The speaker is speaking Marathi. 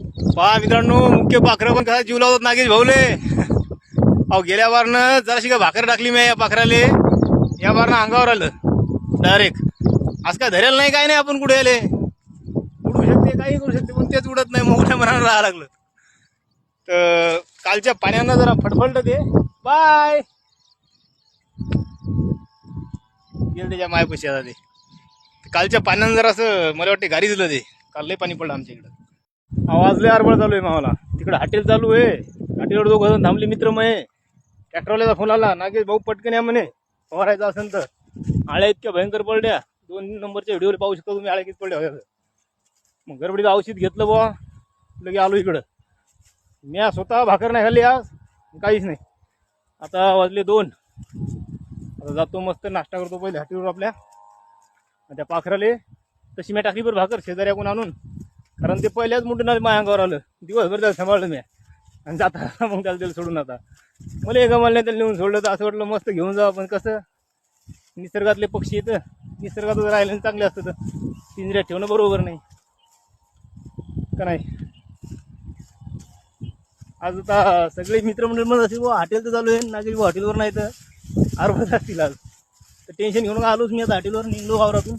पहा मित्रांनो मुख्य पाखरं पण कसा जीव लावतात नागेश भाऊले. अहो गेल्या बारनं जराशी का भाकर टाकली मी या पाखराले. या वारनं अंगावर आलं. डायरेक्ट आज काय धरेल नाही काय नाही आपण कुठे आले? उडू शकते काही करू शकते पण तेच उडत नाही. मोठ्या मनानं राहायला लागलं. तर कालच्या पाण्यानं जरा फटफलट ते. बाय गेलं त्याच्या आता ते. कालच्या पाण्यानं जरा असं मला वाटते गाडी दिलं ते. काल लय पाणी पडलं आमच्या इकडं. आवाज लय आरबळ चालू आहे मावाला. तिकडं हॉटेल चालू आहे. हॉटेलवर दोघं जण थांबले मित्र मये ट्रॅक्टरवाल्याचा फोन आला. नागेश भाऊ पटकन या म्हणे. फवारायचं असेल तर. आळ्या इतक्या भयंकर पडल्या. दोन नंबरच्या व्हिडिओवर पाहू शकता तुम्ही आळ्या किती पडल्या होत्या. मग गडबडीचं औषध घेतलं बुवा. लगे आलो इकडं. मी स्वतः भाकर नाही खाल्ली आज. काहीच नाही. आता वाजले दोन. आता जातो मस्त नाश्ता करतो पहिले हॉटेलवर आपल्या. त्या पाखराले. तशी मी टाकली बरं भाकर शेजाऱ्याकडून आणून. कारण ते पहिल्याच मोठं माझ्या अंगावर आलं. दिवसभर त्याला सांभाळलं मी. आणि जाता मग त्याला त्याला सोडून आता. मला एका मला त्याला नेऊन सोडलं तर असं वाटलं मस्त घेऊन जावं पण कसं? निसर्गातले पक्षी येतं निसर्गात राहिल्याने चांगले असतं तर. पिंजऱ्यात ठेवणं बरोबर नाही. का नाही? आज आता सगळे मित्रमंडळ म्हणत असेल बुवा हॉटेल तर चालू आहे नागरी हॉटेलवर नाही तर. अर्बत असतील आज. तर टेन्शन घेऊन आलोच मी आता हॉटेलवर निघलो वावरातून.